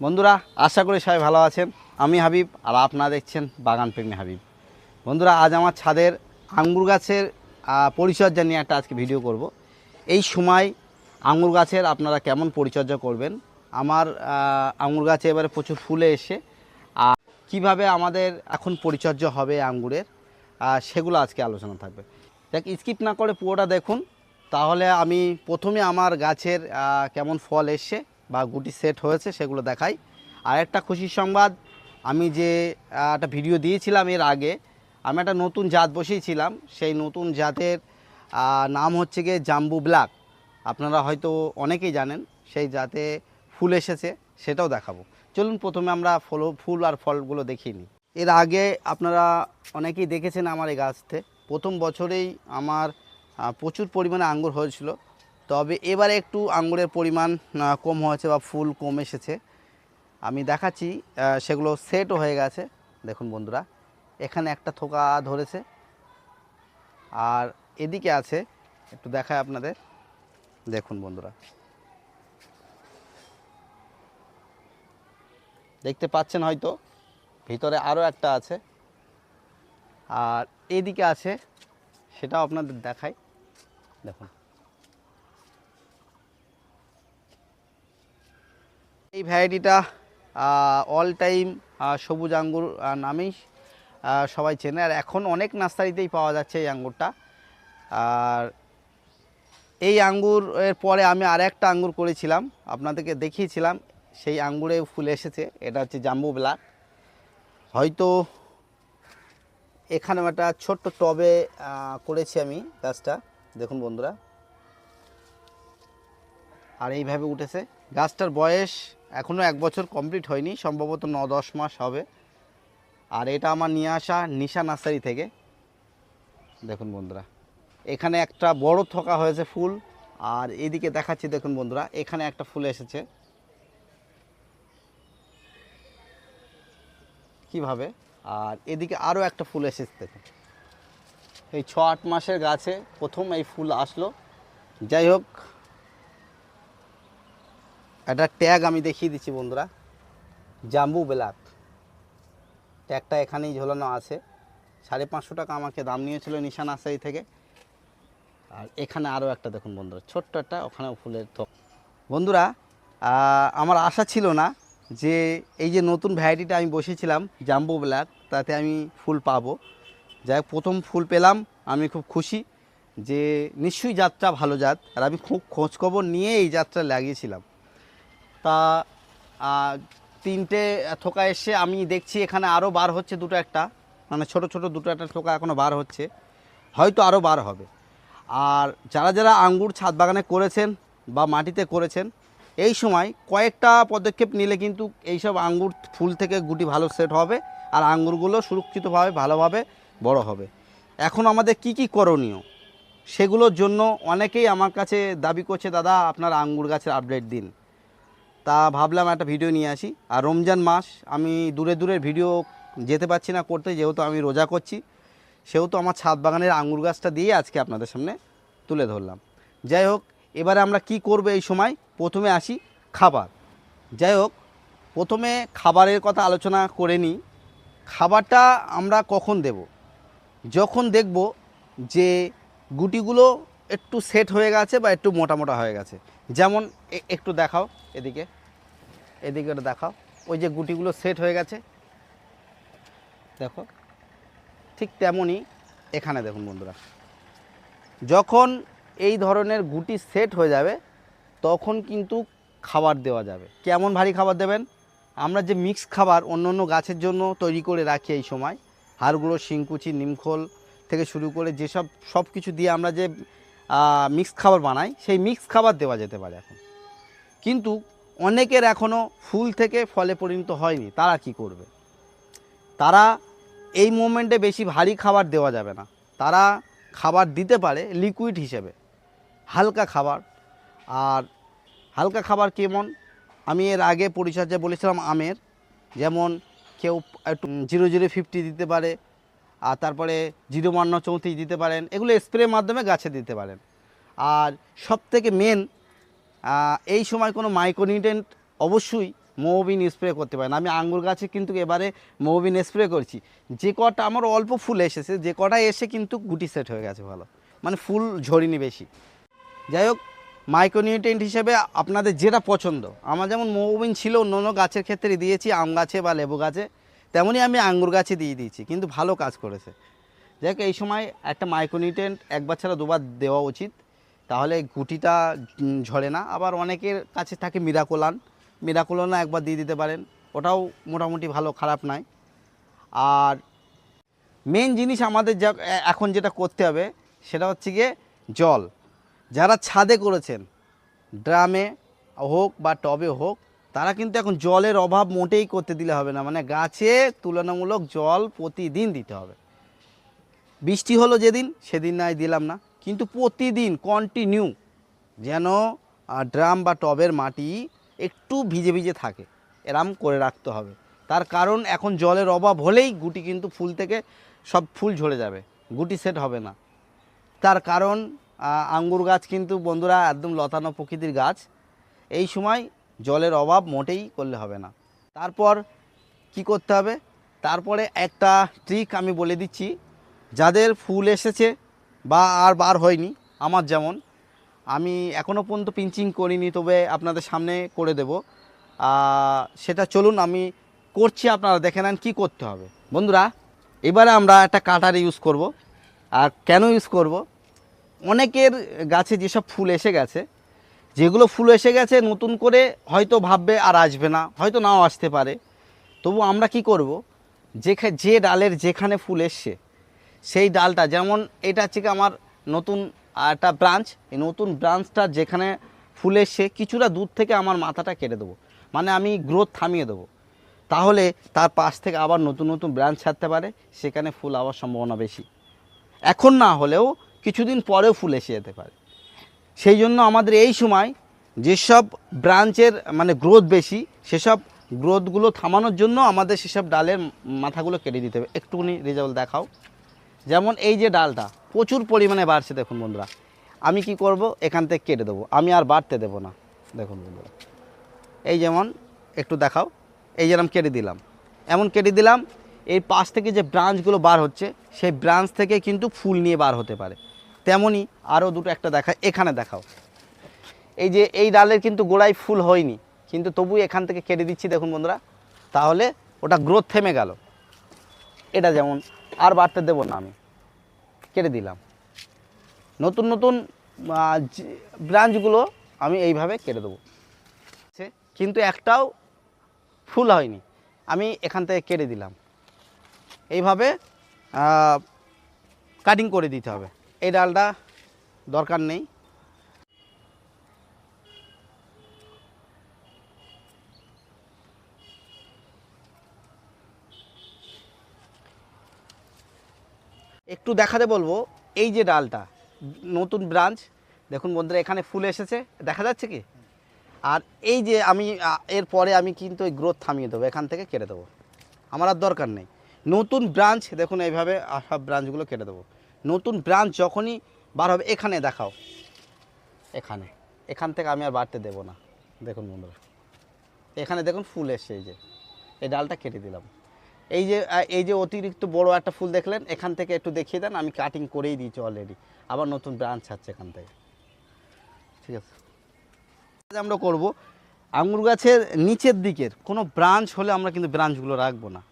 বন্ধুরা, আশা করি সবাই ভালো আছেন। আমি হাবিব আর আপনারা দেখছেন বাগান প্রেমী হাবিব। বন্ধুরা, আজ আমার ছাদের আঙ্গুর গাছের পরিচর্যা নিয়ে একটা আজকে ভিডিও করব। এই সময় আঙ্গুর গাছের আপনারা কেমন পরিচর্যা করবেন? আমার আঙ্গুর গাছে এবারে প্রচুর ফুলে এসে আর কীভাবে আমাদের এখন পরিচর্যা হবে আঙ্গুরের সেগুলো আজকে আলোচনা থাকবে। দেখ স্কিপ না করে পুরোটা দেখুন। তাহলে আমি প্রথমে আমার গাছের কেমন ফল এসছে বা গুটি সেট হয়েছে, সেগুলো দেখাই। আর একটা খুশির সংবাদ, আমি যে একটা ভিডিও দিয়েছিলাম এর আগে, আমি একটা নতুন জাত বসিয়েছিলাম, সেই নতুন জাতের নাম হচ্ছে গিয়ে জাম্বু ব্ল্যাক। আপনারা হয়তো অনেকেই জানেন, সেই জাতে ফুল এসেছে, সেটাও দেখাবো। চলুন প্রথমে আমরা ফল, ফুল আর ফলগুলো দেখিয়ে নিই। এর আগে আপনারা অনেকেই দেখেছেন আমার এই গাছতে। প্রথম বছরেই আমার প্রচুর পরিমাণে আঙ্গুর হয়েছিল। তবে এবারে একটু আঙ্গুরের পরিমাণ কম হয়েছে বা ফুল কম এসেছে। আমি দেখাচ্ছি সেগুলো সেটও হয়ে গেছে। দেখুন বন্ধুরা, এখানে একটা থোকা ধরেছে। আর এদিকে আছে, একটু দেখায় আপনাদের। দেখুন বন্ধুরা। দেখতে পাচ্ছেন হয়তো, ভিতরে আরও একটা আছে। আর এদিকে আছে, সেটাও আপনাদের দেখাই। দেখুন। এই ভ্যারাইটিটা অল টাইম সবুজ আঙ্গুর নামেই সবাই চেনে। আর এখন অনেক নার্সারিতেই পাওয়া যাচ্ছে এই আঙ্গুরটা। আর এই আঙ্গুর, এর পরে আমি আর একটা আঙ্গুর করেছিলাম, আপনাদেরকে দেখিয়েছিলাম, সেই আঙ্গুরে ফুল এসেছে, এটা হচ্ছে জাম্বু ব্ল্যাক হয়তো এখানেও একটা ছোট্ট টবে করেছি আমি গাছটা, দেখুন বন্ধুরা। আর এইভাবে উঠেছে। গাছটার বয়স এখনও এক বছর কমপ্লিট হয়নি, সম্ভবত ন দশ মাস হবে। আর এটা আমার নিয়ে আসা নিশা নার্সারি থেকে। দেখুন বন্ধুরা, এখানে একটা বড় থোকা হয়েছে ফুল, আর এদিকে দেখাচ্ছি, দেখুন বন্ধুরা, এখানে একটা ফুল এসেছে। কীভাবে? আর এদিকে আরও একটা ফুল এসেছে, দেখুন। এই ছ আট মাসের গাছে প্রথম এই ফুল আসলো। যাই হোক একটা ট্যাগ আমি দেখিয়ে দিচ্ছি বন্ধুরা। জাম্বু ব্ল্যাক। ট্যাগটা এখানেই ঝোলানো আছে। সাড়ে পাঁচশো টাকা আমাকে দাম নিয়েছিল নিশান আসাই থেকে। আর এখানে আরও একটা দেখুন বন্ধুরা, ছোট্ট একটা, ওখানেও ফুলের থোক বন্ধুরা আমার আশা ছিল না যে এই যে নতুন ভ্যারাইটিটা আমি বসেছিলাম জাম্বু ব্ল্যাক, তাতে আমি ফুল পাবো। যাই প্রথম ফুল পেলাম, আমি খুব খুশি যে নিশ্চয়ই জাতটা ভালো জাত আর আমি খুব খোঁজখবর নিয়ে এই জাতটা লাগিয়েছিলাম। তা তিনটে থোকা এসে আমি দেখছি এখানে আরও বার হচ্ছে দুটো একটা। মানে ছোট ছোট দুটো একটা থোকা এখনও বার হচ্ছে। হয়তো আরও বার হবে। আর যারা যারা আঙ্গুর ছাদ বাগানে করেছেন বা মাটিতে করেছেন, এই সময় কয়েকটা পদক্ষেপ নিলে কিন্তু এইসব আঙ্গুর ফুল থেকে গুটি ভালো সেট হবে আর আঙ্গুরগুলো সুরক্ষিতভাবে, ভালোভাবে বড় হবে। এখন আমাদের কি কি করণীয়? সেগুলোর জন্য অনেকেই আমার কাছে দাবি করছে, দাদা, আপনার আঙ্গুর গাছের আপডেট দিন। তা ভাবলাম একটা ভিডিও নিয়ে আসি। আর রমজান মাস, আমি দূরে দূরের ভিডিও যেতে পারছি না করতে, যেহেতু আমি রোজা করছি, সেহেতু আমার ছাদ বাগানের আঙুর গাছটা দিয়ে আজকে আপনাদের সামনে তুলে ধরলাম। যাই হোক, এবারে আমরা কি করব এই সময়? প্রথমে আসি খাবার। যাই হোক, প্রথমে খাবারের কথা আলোচনা করে নিই। খাবারটা আমরা কখন দেব? যখন দেখব যে গুটিগুলো একটু সেট হয়ে গেছে বা একটু মোটা মোটা হয়ে গেছে। যেমন একটু দেখাও এদিকে। এদিকে দেখাও। ওই যে গুটিগুলো সেট হয়ে গেছে। দেখো, ঠিক তেমনই এখানে দেখুন বন্ধুরা। যখন এই ধরনের গুটি সেট হয়ে যাবে, তখন কিন্তু খাবার দেওয়া যাবে। কেমন ভারী খাবার দেবেন? আমরা যে মিক্স খাবার অন্য অন্য গাছের জন্য তৈরি করে রাখি এই সময়, হাড়গুঁড়ো, শিংকুচি, নিমখোল থেকে শুরু করে যেসব সব কিছু দিয়ে আমরা যে মিক্স খাবার বানাই, সেই মিক্স খাবার দেওয়া যেতে পারে এখন। কিন্তু অনেকের এখনও ফুল থেকে ফলে পরিণত হয়নি, তারা কি করবে? তারা এই মোমেন্টে বেশি ভারী খাবার দেওয়া যাবে না। তারা খাবার দিতে পারে লিকুইড হিসেবে, হালকা খাবার। আর হালকা খাবার কেমন? আমি এর আগে পরিচর্যা বলেছিলাম আমের, যেমন কেউ একটু জিরো জিরো ফিফটি দিতে পারে আর তারপরে জিরো বান্ন চৌত্রিশ দিতে পারেন। এগুলো স্প্রে মাধ্যমে গাছে দিতে পারেন। আর সব থেকে মেন এই সময় কোনো মাইক্রোনিউট্রেন্ট অবশ্যই মৌবিন স্প্রে করতে পারেন। আমি আঙ্গুর গাছে কিন্তু এবারে মৌবিন স্প্রে করছি। যে কটা আমার অল্প ফুল এসেছে, যে কটা এসে কিন্তু গুটি সেট হয়ে গেছে ভালো। মানে ফুল ঝরিনি বেশি। যাই হোক মাইক্রোনিউট্রেন্ট হিসেবে আপনাদের যেটা পছন্দ। আমার যেমন মৌবিন ছিল অন্য অন্য গাছের ক্ষেত্রে দিয়েছি, আম গাছে বা লেবু গাছে। তেমনই আমি আঙ্গুর গাছে দিয়ে দিয়েছি, কিন্তু ভালো কাজ করেছে। যাই হোক, এই সময় একটা মাইক্রোনিউট্রেন্ট একবার ছাড়া দুবার দেওয়া উচিত, তাহলে গুটিটা ঝরে না। আবার অনেকের কাছে থাকে মিরাকোলান মিরাকোলানা একবার দিয়ে দিতে পারেন, ওটাও মোটামুটি ভালো, খারাপ নয়। আর মেন জিনিস আমাদের যা এখন যেটা করতে হবে, সেটা হচ্ছে গিয়ে জল। যারা ছাদে করেছেন, ড্রামে হোক বা টবে হোক তারা কিন্তু এখন জলের অভাব মোটেই করতে দিলে হবে না। মানে গাছে তুলনামূলক জল প্রতিদিন দিতে হবে। বৃষ্টি হলো যেদিন, সেদিন নাই দিলাম না। কিন্তু প্রতিদিন কন্টিনিউ যেন ড্রাম বা টবের মাটি একটু ভিজে ভিজে থাকে। এরম করে রাখতে হবে। তার কারণ এখন জলের অভাব হলেই গুটি কিন্তু ফুল থেকে সব ফুল ঝরে যাবে। গুটি সেট হবে না। তার কারণ আঙ্গুর গাছ কিন্তু বন্ধুরা একদম লতানো প্রকৃতির গাছ। এই সময় জলের অভাব মোটেই করলে হবে না। তারপর কি করতে হবে? তারপরে একটা ট্রিক আমি বলে দিচ্ছি, যাদের ফুল এসেছে বা আর বার হয়নি, আমার যেমন, আমি এখনও পর্যন্ত পিঞ্চিং করিনি, তবে আপনাদের সামনে করে দেব। সেটা চলুন, আমি করছি, আপনারা দেখে নেন কী করতে হবে। বন্ধুরা, এবারে আমরা একটা কাটার ইউজ করব। আর কেন ইউজ করব? অনেকের গাছে যেসব ফুল এসে গেছে যেগুলো ফুল এসে গেছে, নতুন করে হয়তো ভাববে আর আসবে না, হয়তো নাও আসতে পারে। তবু আমরা কি করব? যেখা যে ডালের যেখানে ফুল এসছে, সেই ডালটা, যেমন এটা হচ্ছে আমার নতুন একটা ব্রাঞ্চ, এই নতুন ব্রাঞ্চটা যেখানে ফুল এসছে, কিছুটা দূর থেকে আমার মাথাটা কেটে দেবো। মানে আমি গ্রোথ থামিয়ে দেবো। তাহলে তার পাশ থেকে আবার নতুন নতুন ব্রাঞ্চ ছাড়তে পারে, সেখানে ফুল আবার সম্ভাবনা বেশি। এখন না হলেও কিছুদিন পরেও ফুল এসে যেতে পারে। সেই জন্য আমাদের এই সময় যেসব ব্রাঞ্চের মানে গ্রোথ বেশি, সেসব গ্রোথগুলো থামানোর জন্য আমাদের সেসব ডালের মাথাগুলো কেটে দিতে হবে। একটুখানি রেজাল্ট দেখাও। যেমন এই যে ডালটা, প্রচুর পরিমাণে বাড়ছে দেখুন বন্ধুরা। আমি কি করব? এখান থেকে কেটে দেবো। আমি আর বাড়তে দেবো না। দেখুন বন্ধুরা। এই যেমন একটু দেখাও। এই যেরকম কেটে দিলাম। এমন কেটে দিলাম, এই পাশ থেকে যে ব্রাঞ্চগুলো বার হচ্ছে, সেই ব্রাঞ্চ থেকে কিন্তু ফুল নিয়ে বার হতে পারে। তেমনই আরও দুটো একটা দেখা এখানে দেখাও। এই যে এই ডালের কিন্তু গোড়ায় ফুল হয়নি, কিন্তু তবু এখান থেকে কেটে দিচ্ছি, দেখুন বন্ধুরা। তাহলে ওটা গ্রোথ থেমে গেল। এটা যেমন, আর বাড়তে দেবো না আমি। কেটে দিলাম। নতুন নতুন ব্রাঞ্চগুলো আমি এইভাবে কেটে দেবো। কিন্তু একটাও ফুল হয়নি, আমি এখান থেকে কেটে দিলাম। এইভাবে কাটিং করে দিতে হবে। এই ডালটা দরকার নেই। একটু দেখাতে বলব, এই যে ডালটা, নতুন ব্রাঞ্চ, দেখুন বন্ধুরা, এখানে ফুল এসেছে, দেখা যাচ্ছে কি? আর এই যে আমি এর পরে আমি কিন্তু এই গ্রোথ থামিয়ে দেবো, এখান থেকে কেটে দেবো। আমার আর দরকার নেই। নতুন ব্রাঞ্চ, দেখুন এইভাবে সব ব্রাঞ্চগুলো কেটে দেবো। নতুন ব্রাঞ্চ যখনই বার হবে, এখানে দেখাও। এখানে। এখান থেকে আমি আর বাড়তে দেবো না। দেখুন বন্ধুরা। এখানে দেখুন ফুল এসছে এই যে। এই ডালটা কেটে দিলাম। এই যে এই যে অতিরিক্ত বড় একটা ফুল দেখলেন, এখান থেকে একটু দেখিয়ে দেন, আমি কাটিং করেই দিয়েছি অলরেডি আবার নতুন ব্রাঞ্চ আছে এখান থেকে। ঠিক আছে। আমরা করব আঙুর গাছের নিচের দিকের। কোনো ব্রাঞ্চ হলে আমরা কিন্তু ব্রাঞ্চগুলো রাখব না।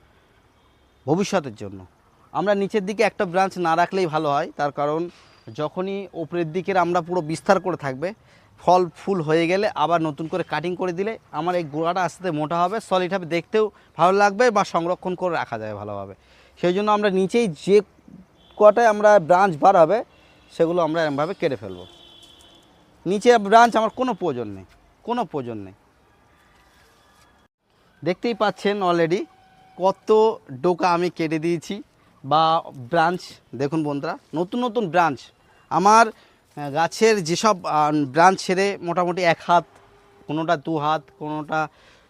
ভবিষ্যতের জন্য। আমরা নিচের দিকে একটা ব্রাঞ্চ না রাখলেই ভালো হয়। তার কারণ যখনই ওপরের দিকের আমরা পুরো বিস্তার করে থাকবে, ফল ফুল হয়ে গেলে আবার নতুন করে কাটিং করে দিলে আমার এই গোড়াটা আস্তে মোটা হবে সলিড হবে, দেখতেও ভালো লাগবে বা সংরক্ষণ করে রাখা যাবে ভালোভাবে। সেই জন্য আমরা নিচেই যে কটায় আমরা ব্রাঞ্চ বার হবে, সেগুলো আমরা এরমভাবে কেটে ফেলব। নিচে ব্রাঞ্চ আমার কোনো প্রয়োজন নেই, কোনো প্রয়োজন নেই। দেখতেই পাচ্ছেন অলরেডি কত ডোকা আমি কেটে দিয়েছি। বা ব্রাঞ্চ, দেখুন বন্ধুরা, নতুন নতুন ব্রাঞ্চ। আমার গাছের যেসব ব্রাঞ্চ ছেড়ে মোটামুটি এক হাত, কোনোটা দু হাত, কোনোটা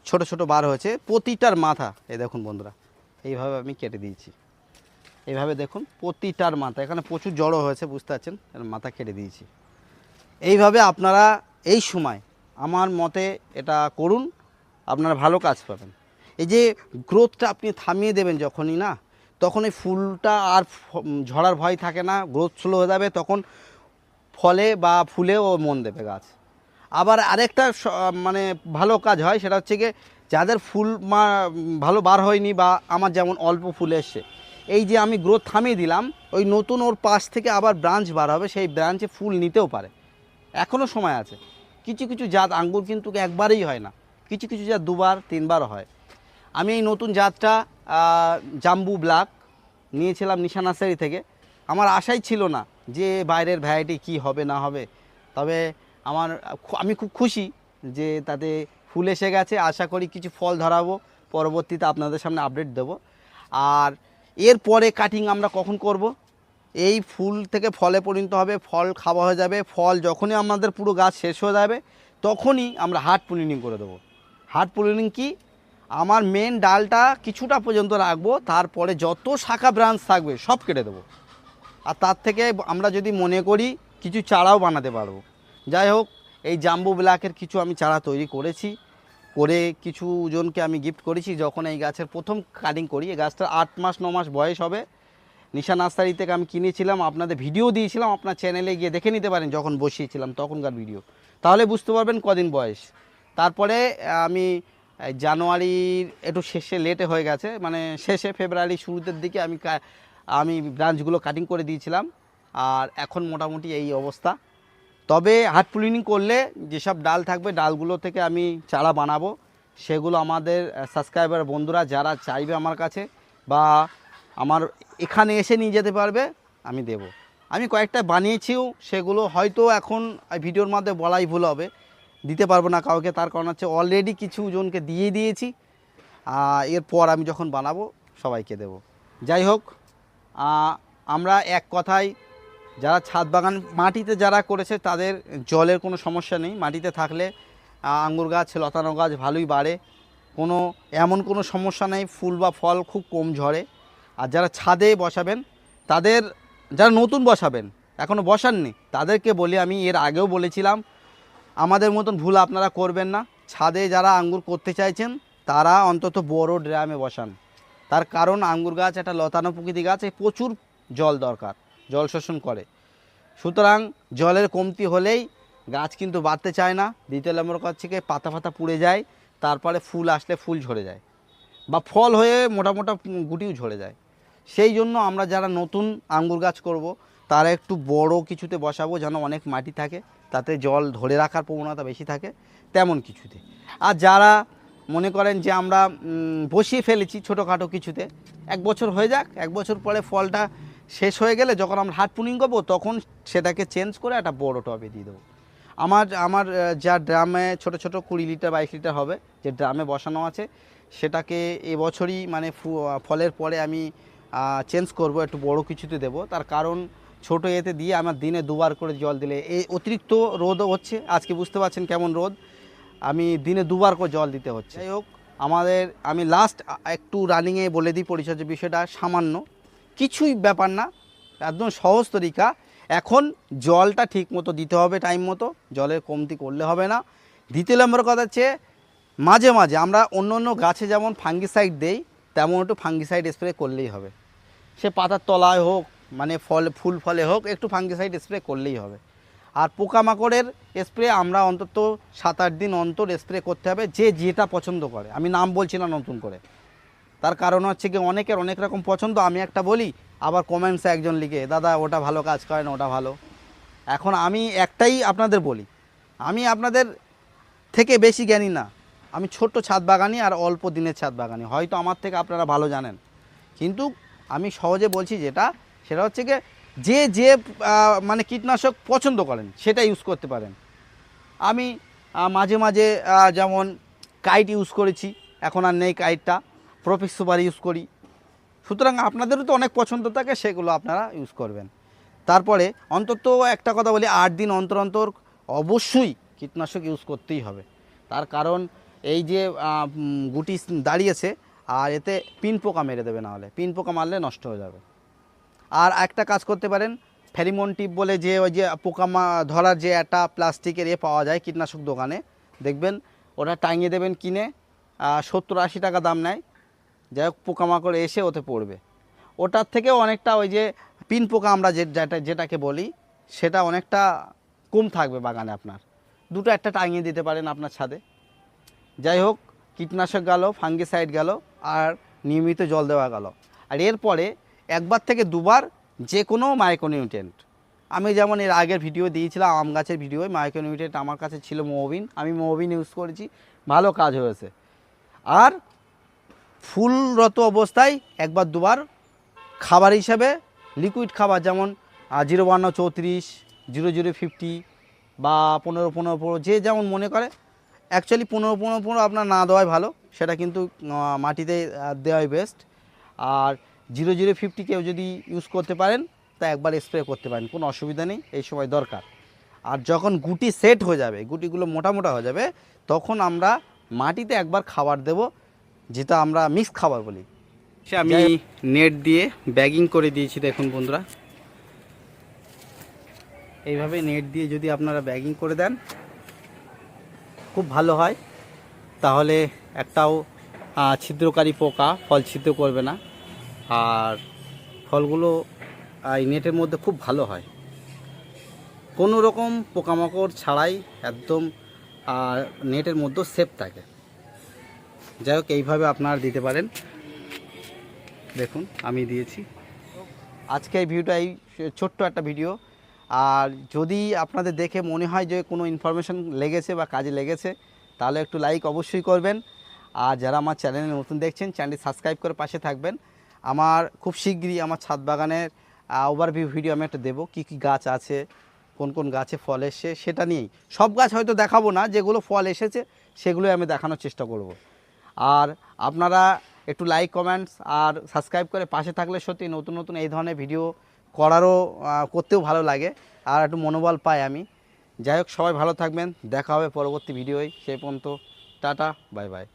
ছোট ছোট বার হয়েছে, প্রতিটার মাথা, এই দেখুন বন্ধুরা, এইভাবে আমি কেটে দিয়েছি। এইভাবে দেখুন, প্রতিটার মাথা, এখানে প্রচুর জড়ো হয়েছে, বুঝতে পারছেন? মাথা কেটে দিয়েছি। এইভাবে আপনারা এই সময় আমার মতে এটা করুন, আপনারা ভালো কাজ পাবেন। এই যে গ্রোথটা আপনি থামিয়ে দেবেন যখনই না তখন এই ফুলটা আর ঝরার ভয় থাকে না গ্রোথ স্লো হয়ে যাবে, তখন ফলে বা ফুলে ও মন দেবে গাছ। আবার আরেকটা মানে ভালো কাজ হয়, সেটা হচ্ছে গিয়ে যাদের ফুল মা, ভালো বার হয়নি বা আমার যেমন অল্প ফুল এসছে, এই যে আমি গ্রোথ থামিয়ে দিলাম, ওই নতুন ওর পাশ থেকে আবার ব্রাঞ্চ বার হবে, সেই ব্রাঞ্চে ফুল নিতেও পারে। এখনও সময় আছে। কিছু কিছু জাত আঙ্গুর কিন্তু একবারেই হয় না। কিছু কিছু জাত দুবার, তিনবার হয়। আমি এই নতুন জাতটা জাম্বু ব্ল্যাক নিয়েছিলাম নিশা নার্সারি থেকে। আমার আশাই ছিল না যে বাইরের ভ্যারাইটি কি হবে না হবে। তবে আমার আমি খুব খুশি যে তাতে ফুল এসে গেছে। আশা করি কিছু ফল ধরাবো। পরবর্তীতে আপনাদের সামনে আপডেট দেবো। আর এরপরে কাটিং আমরা কখন করব? এই ফুল থেকে ফলে পরিণত হবে, ফল খাওয়া হয়ে যাবে। ফল যখনই আমাদের পুরো গাছ শেষ হয়ে যাবে, তখনই আমরা হার্ট পুলিনিং করে দেবো। হার্ট পুলিনিং কি? আমার মেন ডালটা কিছুটা পর্যন্ত রাখব, তারপরে যত শাখা ব্রাঞ্চ থাকবে সব কেটে দেবো। আর তার থেকে আমরা যদি মনে করি, কিছু চারাও বানাতে পারব। যাই হোক, এই জাম্বু ব্ল্যাকের কিছু আমি চারা তৈরি করেছি, করে কিছু জনকে আমি গিফট করেছি, যখন এই গাছের প্রথম কাটিং করি, এই গাছটা আট মাস, ন মাস বয়স হবে। নিশা নার্সারি থেকে আমি কিনেছিলাম, আপনাদের ভিডিও দিয়েছিলাম, আপনার চ্যানেলে গিয়ে দেখে নিতে পারেন, যখন বসিয়েছিলাম তখনকার ভিডিও তাহলে বুঝতে পারবেন কদিন বয়স। তারপরে আমি জানুয়ারির একটু শেষে লেটে হয়ে গেছে। মানে শেষে ফেব্রুয়ারি শুরুতের দিকে আমি আমি ব্রাঞ্চগুলো কাটিং করে দিয়েছিলাম। আর এখন মোটামুটি এই অবস্থা। তবে হাট পুলিনিং করলে যেসব ডাল থাকবে, ডালগুলো থেকে আমি চারা বানাবো। সেগুলো আমাদের সাবস্ক্রাইবার বন্ধুরা যারা চাইবে আমার কাছে বা আমার এখানে এসে নিয়ে যেতে পারবে, আমি দেব। আমি কয়েকটা বানিয়েছিও, সেগুলো হয়তো এখন ভিডিওর মধ্যে বলাই ভুল হবে। দিতে পারব না কাউকে, তার কারণ হচ্ছে অলরেডি কিছু জনকে দিয়ে দিয়েছি। এরপর আমি যখন বানাবো, সবাইকে দেব। যাই হোক আমরা এক কথায়, যারা ছাদ বাগান মাটিতে যারা করেছে, তাদের জলের কোনো সমস্যা নেই। মাটিতে থাকলে আঙ্গুর গাছ, লতানো গাছ ভালোই বাড়ে। কোনো, এমন কোনো সমস্যা নেই, ফুল বা ফল খুব কম ঝরে। আর যারা ছাদে বসাবেন, তাদের, যারা নতুন বসাবেন এখনও বসাননি, তাদেরকে বলি, আমি এর আগেও বলেছিলাম আমাদের মতন ভুল আপনারা করবেন না। ছাদে যারা আঙ্গুর করতে চাইছেন, তারা অন্তত বড় ড্রামে বসান। তার কারণ আঙ্গুর গাছ, একটা লতানো প্রকৃতি গাছ প্রচুর জল দরকার, জল শোষণ করে। সুতরাং জলের কমতি হলেই গাছ কিন্তু বাড়তে চায় না। দ্বিতীয় নম্বর কাছ থেকে পাতা ফাতা পুড়ে যায়, তারপরে ফুল আসলে ফুল ঝরে যায় বা ফল হয়ে মোটা মোটা গুটিও ঝরে যায়। সেই জন্য আমরা যারা নতুন আঙ্গুর গাছ করব, তারা একটু বড় কিছুতে বসাবো যেন অনেক মাটি থাকে। তাতে জল ধরে রাখার প্রবণতা বেশি থাকে, তেমন কিছুতে। আর যারা মনে করেন যে আমরা বসিয়ে ফেলেছি ছোটোখাটো কিছুতে, এক বছর হয়ে যাক, এক বছর পরে ফলটা শেষ হয়ে গেলে যখন আমরা হাট পুনিং করব, তখন সেটাকে চেঞ্জ করে একটা বড় টবে দিয়ে দেবো। আমার আমার যা ড্রামে ছোট ছোট কুড়ি লিটার, বাইশ লিটার হবে, যে ড্রামে বসানো আছে, সেটাকে এবছরই মানে ফলের পরে আমি চেঞ্জ করব, একটু বড় কিছুতে দেব। তার কারণ ছোট এতে দিয়ে আমার দিনে দুবার করে জল দিলে। এই অতিরিক্ত রোদও হচ্ছে, আজকে বুঝতে পারছেন কেমন রোদ। আমি দিনে দুবার করে জল দিতে হচ্ছে। যাই হোক, আমাদের, আমি লাস্ট একটু রানিংয়ে বলে দিই পরিচর্যা বিষয়টা, সামান্য। কিছুই ব্যাপার না, একদম সহজ তরিকা। এখন জলটা ঠিক মতো দিতে হবে টাইম মতো, জলের কমতি করলে হবে না। দ্বিতীয় নম্বর কথা হচ্ছে, মাঝে মাঝে আমরা অন্য অন্য গাছে যেমন ফাঙ্গিসাইড দেই, তেমন একটু ফাঙ্গিসাইড স্প্রে করলেই হবে। সে পাতার তলায় হোক মানে ফল, ফুল ফলে হোক, একটু ফাঙ্গিসাইড স্প্রে করলেই হবে। আর পোকামাকড়ের স্প্রে আমরা অন্তত সাত আট দিন অন্তর স্প্রে করতে হবে, যে যেটা পছন্দ করে। আমি নাম বলছি না নতুন করে। তার কারণ হচ্ছে কি, অনেকের অনেক রকম পছন্দ। আমি একটা বলি, আবার কমেন্টসে একজন লিখে, দাদা, ওটা ভালো কাজ করে না, ওটা ভালো। এখন আমি একটাই আপনাদের বলি, আমি আপনাদের থেকে বেশি জ্ঞানী না। আমি ছোট্ট ছাদ বাগানি আর অল্প দিনের ছাদ বাগানি। হয়তো আমার থেকে আপনারা ভালো জানেন। কিন্তু আমি সহজে বলছি যেটা সেটা হচ্ছে কি যে যে মানে কীটনাশক পছন্দ করেন, সেটা ইউজ করতে পারেন। আমি মাঝে মাঝে যেমন কাইট ইউজ করেছি, এখন আর নেই কাইটটা প্রফিক সুপার ইউজ করি। সুতরাং আপনাদেরও তো অনেক পছন্দ থাকে, সেগুলো আপনারা ইউজ করবেন। তারপরে অন্তত একটা কথা বলি, আট দিন অন্তর অন্তর অবশ্যই কীটনাশক ইউজ করতেই হবে। তার কারণ এই যে গুটি দাঁড়িয়েছে, আর এতে পিন পোকা মেরে দেবে না হলে। পিন পোকা মারলে নষ্ট হয়ে যাবে। আর একটা কাজ করতে পারেন, ফেরিমন টিপ বলে যে ওই যে পোকা ধরার যে একটা প্লাস্টিকের এ পাওয়া যায় কীটনাশক দোকানে, দেখবেন ওটা টাঙিয়ে দেবেন কিনে সত্তর আশি টাকা দাম নেয়, যাই হোক পোকামাকড় এসে ওতে পড়বে। ওটার থেকেও অনেকটা ওই যে পিন পোকা আমরা যেটা, যেটাকে বলি, সেটা অনেকটা কম থাকবে বাগানে আপনার। দুটো একটা টাঙিয়ে দিতে পারেন আপনার ছাদে। যাই হোক, কীটনাশক গেল, ফাঙ্গিসাইড গেল, আর নিয়মিত জল দেওয়া গেল। আর এরপরে একবার থেকে দুবার যে কোনো মাইক্রোনিউট্রেন্ট আমি যেমন এর আগের ভিডিও দিয়েছিলাম, আম গাছের ভিডিও মাইক্রোনিউট্রেন্ট আমার কাছে ছিল মোবিন। আমি মোবিন ইউজ করেছি, ভালো কাজ হয়েছে। আর ফুলরত অবস্থায় একবার দুবার খাবার হিসাবে লিকুইড খাবার যেমন জিরো বান্ন চৌত্রিশ জিরো জিরো ফিফটি বা পনেরো পনেরো পনেরো, যে যেমন মনে করে। অ্যাকচুয়ালি পনেরো পনেরো পনেরো আপনার না দেওয়াই ভালো, সেটা কিন্তু মাটিতে দেওয়াই বেস্ট আর জিরো জিরো ফিফটি কেউ যদি ইউজ করতে পারেন তা একবার স্প্রে করতে পারেন কোনো অসুবিধা নেই এই সময় দরকার। আর যখন গুটি সেট হয়ে যাবে গুটিগুলো মোটা মোটা হয়ে যাবে তখন আমরা মাটিতে একবার খাবার দেব যেটা আমরা মিক্স খাবার বলি। সে আমি নেট দিয়ে ব্যাগিং করে দিয়েছি দেখুন বন্ধুরা। এইভাবে নেট দিয়ে যদি আপনারা ব্যাগিং করে দেন খুব ভালো হয়। তাহলে একটাও ছিদ্রকারী পোকা ফল ছিদ্র করবে না। আর ফলগুলো, এই নেটের মধ্যে খুব ভালো হয়। কোনো রকম পোকামাকড় ছাড়াই একদম নেটের মধ্যে সেফ থাকে। যাই হোক, এইভাবে আপনারা দিতে পারেন। দেখুন, আমি দিয়েছি। আজকে এই ভিডিওটা, এই ছোট্ট একটা ভিডিও। আর যদি আপনাদের দেখে মনে হয় যে কোনো ইনফরমেশন লেগেছে বা কাজে লেগেছে, তাহলে একটু লাইক অবশ্যই করবেন। আর যারা আমার চ্যানেলে নতুন দেখছেন চ্যানেলটি সাবস্ক্রাইব করে পাশে থাকবেন। আমার খুব শীঘ্রই আমার ছাদ বাগানের ওভারভিউ ভিডিও আমি একটা দেবো, কী কী গাছ আছে, কোন কোন গাছে ফল এসছে, সেটা নিয়েই। সব গাছ হয়তো দেখাবো না, যেগুলো ফল এসেছে, সেগুলোই আমি দেখানোর চেষ্টা করব। আর আপনারা একটু লাইক কমেন্টস আর সাবস্ক্রাইব করে পাশে থাকলে সত্যি নতুন নতুন এই ধরনের ভিডিও করারও করতেও ভালো লাগে, আর একটু মনোবল পাই আমি। যাই হোক, সবাই ভালো থাকবেন, দেখা হবে পরবর্তী ভিডিওয় সেই পর্যন্ত, টাটা বাই বাই